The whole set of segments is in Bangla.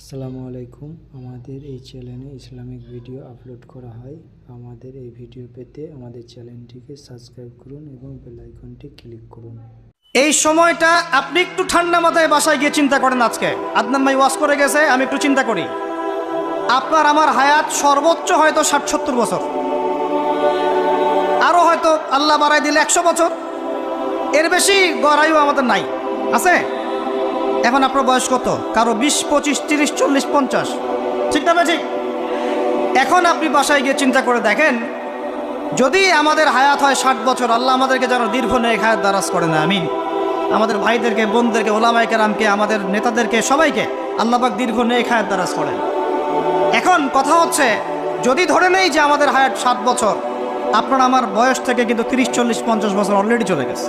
আসসালামু আলাইকুম। আমাদের এই চ্যানেলে ইসলামিক ভিডিও আপলোড করা হয়। আমাদের এই ভিডিও পেতে আমাদের চ্যানেলটিকে সাবস্ক্রাইব করুন এবং বেল আইকনটি ক্লিক করুন। এই সময়টা আপনি একটু ঠান্ডা মাথায় বাসায় গিয়ে চিন্তা করেন আজকে। আদনান ভাই ওয়াশ করে গেছে, আমি একটু চিন্তা করি। আপনার আমার হায়াত সর্বোচ্চ হয়তো ষাট সত্তর বছর। আরও হয়তো আল্লাহ বাড়াই দিলে একশো বছর। এর বেশি গড়াইও আমাদের নাই। আছে? এখন আপনার বয়স কত? কারও বিশ, পঁচিশ, তিরিশ, চল্লিশ, পঞ্চাশ। ঠিক না ঠিক এখন আপনি বাসায় গিয়ে চিন্তা করে দেখেন, যদি আমাদের হায়াত হয় ষাট বছর, আল্লাহ আমাদেরকে যেন দীর্ঘ নেক হায়াত দারাজ করে না আমিন। আমাদের ভাইদেরকে, বোনদেরকে ওলামাই কেরামকে, আমাদের নেতাদেরকে, সবাইকে আল্লাহবাক দীর্ঘ নেক হায়াত দারাজ করেন। এখন কথা হচ্ছে, যদি ধরে নেই যে আমাদের হায়াত ষাট বছর, আপনার আমার বয়স থেকে কিন্তু তিরিশ, চল্লিশ, পঞ্চাশ বছর অলরেডি চলে গেছে।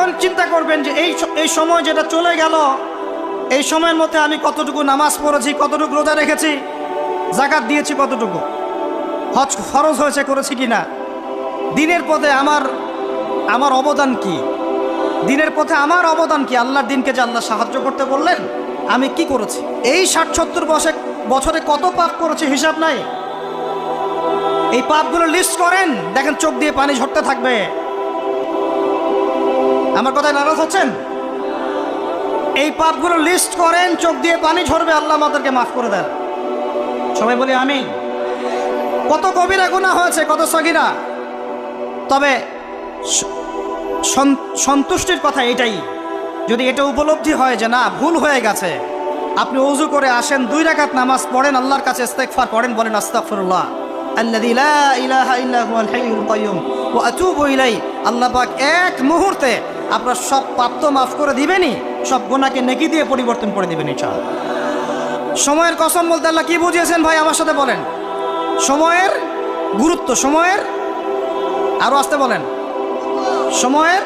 এখন চিন্তা করবেন যে এই এই সময় যেটা চলে গেল, এই সময়ের মধ্যে আমি কতটুকু নামাজ পড়েছি, কতটুকু রোজা রেখেছি, জাকাত দিয়েছি কতটুকু? হজ ফরজ হয়েছে করেছি কি না দিনের পথে আমার আমার অবদান কি? দিনের পথে আমার অবদান কি? আল্লাহর দিনকে যে আল্লাহ সাহায্য করতে বললেন, আমি কি করেছি? এই ষাট সত্তর বছর বছরে কত পাপ করেছি হিসাব নাই? এই পাপগুলো লিস্ট করেন, দেখেন চোখ দিয়ে পানি ঝরতে থাকবে। আমার কথায় নারাজ হচ্ছেন? এই পাপগুলো লিস্ট করেন, চোখ দিয়ে পানি ঝরবে, আল্লাহ আমাদেরকে মাফ করে দেন। সবাই বলি আমি কত কবিরা গুণা হয়েছে, কত সগিরা তবে সন্তুষ্টির কথা এটাই। যদি এটা উপলব্ধি হয় যে না, ভুল হয়ে গেছে, আপনি অজু করে আসেন, দুই রাকাত নামাজ পড়েন, আল্লাহর কাছে ইস্তেগফার করেন বলেন, আস্তাগফিরুল্লাহ। আল্লাহ আল্লাহ পাক এক মুহূর্তে আপনার সব পাপ তো মাফ করে দিবেনই, সব গোনাকে নেকি দিয়ে পরিবর্তন করে দিবেন ইনশাআল্লাহ। সময়ের কসম বলতে আল্লাহ কি বুঝিয়েছেন ভাই, আমার সাথে বলেন। সময়ের গুরুত্ব, সময়ের আরও আসতে বলেন। সময়ের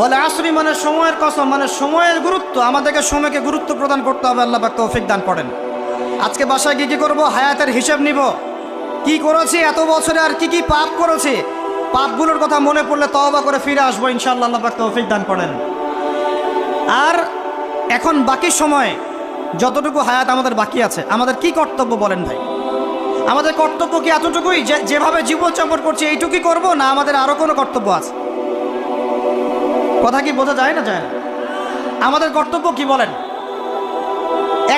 বলে আসরি মানে সময়ের কসম মানে সময়ের গুরুত্ব। আমাদেরকে সময়কে গুরুত্ব প্রদান করতে হবে, আল্লাহ পাক তৌফিক দান করেন। আজকে বাসায় কি কি করব? হায়াতের হিসাব নিব। কি করেছি? এত বছরে আর কি কি পাপ করেছি? পাপগুলোর কথা মনে পড়লে তওবা করে ফিরে আসব, ইনশাআল্লাহ আল্লাহ পাক তৌফিক দান করেন। আর এখন বাকি সময় যতটুকু হায়াত আমাদের বাকি আছে, আমাদের কি কর্তব্য বলেন ভাই? আমাদের কর্তব্য কি এতটুকুই যেভাবে জীবনযাপন করছি এইটুকুই করব, না আমাদের আরও কোনো কর্তব্য আছে? কথা কি বোঝা যায় না যায় আমাদের কর্তব্য কি বলেন?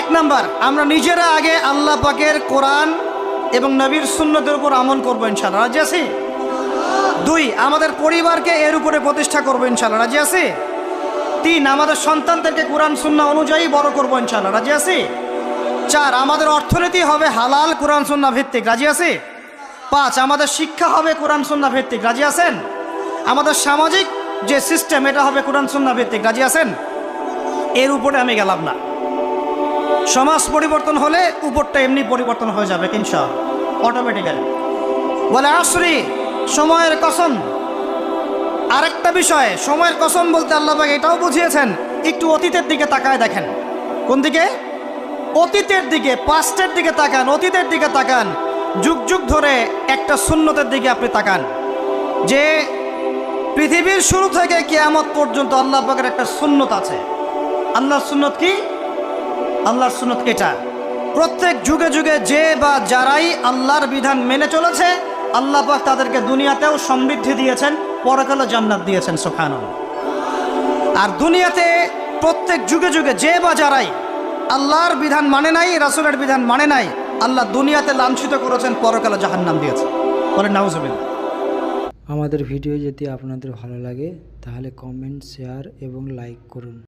এক নাম্বার, আমরা নিজেরা আগে আল্লাহ পাকের কোরআন এবং নবীর সুন্নতের উপর আমল করব ইনশাল্লাহ রাজি আছি? দুই, আমাদের পরিবারকে এর উপরে প্রতিষ্ঠা করব ইনশাল্লাহ। রাজি আছি? তিন, আমাদের সন্তানদেরকে কোরআন সুন্না অনুযায়ী বড় করব ইনশাল্লাহ। রাজি আছি? চার, আমাদের অর্থনীতি হবে হালাল, কোরআন সুন্না ভিত্তিক। রাজি আছে? পাঁচ, আমাদের শিক্ষা হবে কোরআন সুন্না ভিত্তিক। রাজি আছেন? আমাদের সামাজিক যে সিস্টেম, এটা হবে কোরআন সুন্না ভিত্তিক। রাজি আছেন? এর উপরে আমি গেলাম না। সমাজ পরিবর্তন হলে উপরটা এমনি পরিবর্তন হয়ে যাবে কিনসা অটোমেটিক্যালি বলে আসরি সময়ের কসম। আরেকটা বিষয়ে, সময়ের কসম বলতে আল্লাহ এটাও বুঝিয়েছেন, একটু অতীতের দিকে তাকায় দেখেন। কোন দিকে? অতীতের দিকে পাস্টের দিকে তাকান, অতীতের দিকে তাকান। যুগ যুগ ধরে একটা শূন্যতের দিকে আপনি তাকান। যে পৃথিবীর শুরু থেকে কিয়ামত পর্যন্ত আল্লাহ পাকের একটা সুন্নত আছে। আল্লাহর সুন্নত কি? আল্লাহর সুন্নত এটা। প্রত্যেক যুগে যুগে যে বা যারাই আল্লাহর বিধান মেনে চলেছে আল্লাহ পাক তাদেরকে দুনিয়াতেও সমৃদ্ধি দিয়েছেন পরকালে জান্নাত দিয়েছেন সুফান আর দুনিয়াতে প্রত্যেক যুগে যুগে যে বা যারাই আল্লাহর বিধান মানে নাই, রাসুলের বিধান মানে নাই, আল্লাহ দুনিয়াতে লাঞ্ছিত করেছেন পরকালে জাহান্নাম দিয়েছে বলেন, নাউজুবিল্লাহ। আমাদের ভিডিও যদি আপনাদের ভালো লাগে, তাহলে কমেন্ট শেয়ার এবং লাইক করুন।